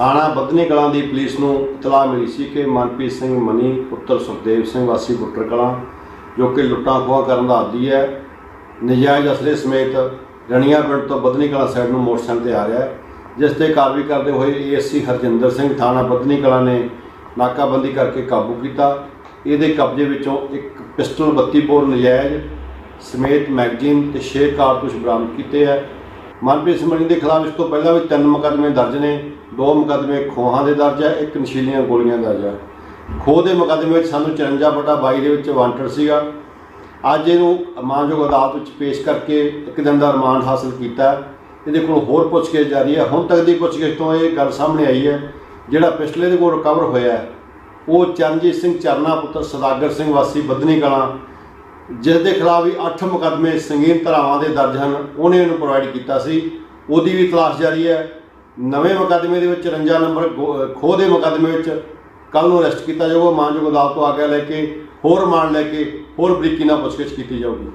ਥਾਣਾ ਬੱਧਨੀ ਕਲਾਂ ਦੀ ਪੁਲਿਸ ਨੂੰ ਇਤਲਾਹ ਮਿਲੀ ਸੀ ਕਿ ਮਨਪ੍ਰੀਤ ਸਿੰਘ ਮਨੀ, ਪੁੱਤਰ ਸੁਖਦੇਵ ਸਿੰਘ ਵਾਸੀ ਬੁੱਟਰ ਕਲਾਂ, ਜੋ ਕਿ ਲੁੱਟਾਂ ਖੋਹਾਂ ਕਰਨ ਦਾ ਆਦੀ ਹੈ, ਨਜਾਇਜ਼ ਅਸਲੇ ਸਮੇਤ ਰਣੀਆਂ ਪਿੰਡ ਤੋਂ ਬੱਧਨੀ ਕਲਾਂ ਸਾਈਡ ਨੂੰ ਮੋਟਰਸਾਈਕਲ ਤੇ ਆ ਰਿਹਾ ਹੈ, ਜਿਸ ਤੇ ਕਾਰਵਾਈ ਕਰਦੇ ਹੋਏ ਏਐਸਸੀ ਹਰਜਿੰਦਰ ਸਿੰਘ ਥਾਣਾ ਬੱਧਨੀ ਕਲਾਂ ਨੇ ਨਾਕਾਬੰਦੀ ਕਰਕੇ ਕਾਬੂ ਕੀਤਾ। ਇਹਦੇ ਕਬਜ਼ੇ ਵਿੱਚੋਂ ਇੱਕ ਪਿਸਟਲ 32 ਬੋਰ ਨਜਾਇਜ਼ ਸਮੇਤ ਮੈਗਜ਼ੀਨ ਤੇ 6 ਕਾਰਤੂਸ ਬਰਾਮਦ ਕੀਤੇ ਹੈ। ਮਨਪ੍ਰੀਤ ਸਿੰਘ ਮਣੀ ਦੇ ਖਿਲਾਫ ਇਸ ਤੋਂ ਪਹਿਲਾਂ ਵੀ ਤਿੰਨ ਮੁਕੱਦਮੇ ਦਰਜ ਨੇ। ਦੋ ਮੁਕੱਦਮੇ ਖੋਹਾਂ ਦੇ ਦਰਜ ਹੈ ਇੱਕ ਨਸ਼ੀਲੀਆਂ ਗੋਲੀਆਂ ਦਰਜ ਹੈ ਖੋਹ ਦੇ ਮੁਕੱਦਮੇ ਵਿੱਚ ਸਾਨੂੰ 54 ਬਟਾ 22 ਦੇ ਵਿੱਚ ਵਾਂਟਡ ਸੀਗਾ। ਅੱਜ ਇਹਨੂੰ ਮਾਨਯੋਗ ਅਦਾਲਤ ਵਿੱਚ ਪੇਸ਼ ਕਰਕੇ ਇੱਕ ਦਿਨ ਦਾ ਰਿਮਾਂਡ ਹਾਸਲ ਕੀਤਾ। ਇਹਦੇ ਕੋਲ ਹੋਰ ਪੁੱਛਗਿੱਛ ਜਾਰੀ ਹੈ ਹੁਣ ਤੱਕ ਦੀ ਪੁੱਛਗਿੱਛ ਤੋਂ ਇਹ ਗੱਲ ਸਾਹਮਣੇ ਆਈ ਹੈ, ਜਿਹੜਾ ਪਿਛਲੇ ਦੇ ਕੋਲ ਰਿਕਵਰ ਹੋਇਆ ਉਹ ਚਰਨਜੀਤ ਸਿੰਘ ਚਰਨਾ ਪੁੱਤਰ ਸਦਾਗਰ ਸਿੰਘ ਵਾਸੀ ਬੱਧਨੀ ਕਲਾਂ ਜਿਸ ਦੇ ਖਿਲਾਫ ਵੀ 8 ਮੁਕੱਦਮੇ ਸੰਗੀਨ ਧਾਰਾਵਾਂ ਦੇ ਦਰਜ ਹਨ, ਉਹਨੇ ਇਹਨੂੰ ਪ੍ਰੋਵਾਈਡ ਕੀਤਾ ਸੀ। ਉਹਦੀ ਵੀ ਤਲਾਸ਼ ਜਾਰੀ ਹੈ। ਨਵੇਂ ਮੁਕੱਦਮੇ ਦੇ ਵਿੱਚ 54 ਨੰਬਰ, ਗੋ- ਖੋਹ ਦੇ ਮੁਕੱਦਮੇ ਵਿੱਚ ਕੱਲ ਨੂੰ ਅਰੈਸਟ ਕੀਤਾ ਜਾਊਗਾ। ਮਾਨਯੋਗ ਅਦਾਲਤ ਤੋਂ ਆਗਿਆ ਲੈ ਕੇ, ਹੋਰ ਰਿਮਾਂਡ ਲੈ ਕੇ, ਹੋਰ ਬਰੀਕੀ ਨਾਲ ਪੁੱਛਗਿੱਛ ਕੀਤੀ ਜਾਊਗੀ।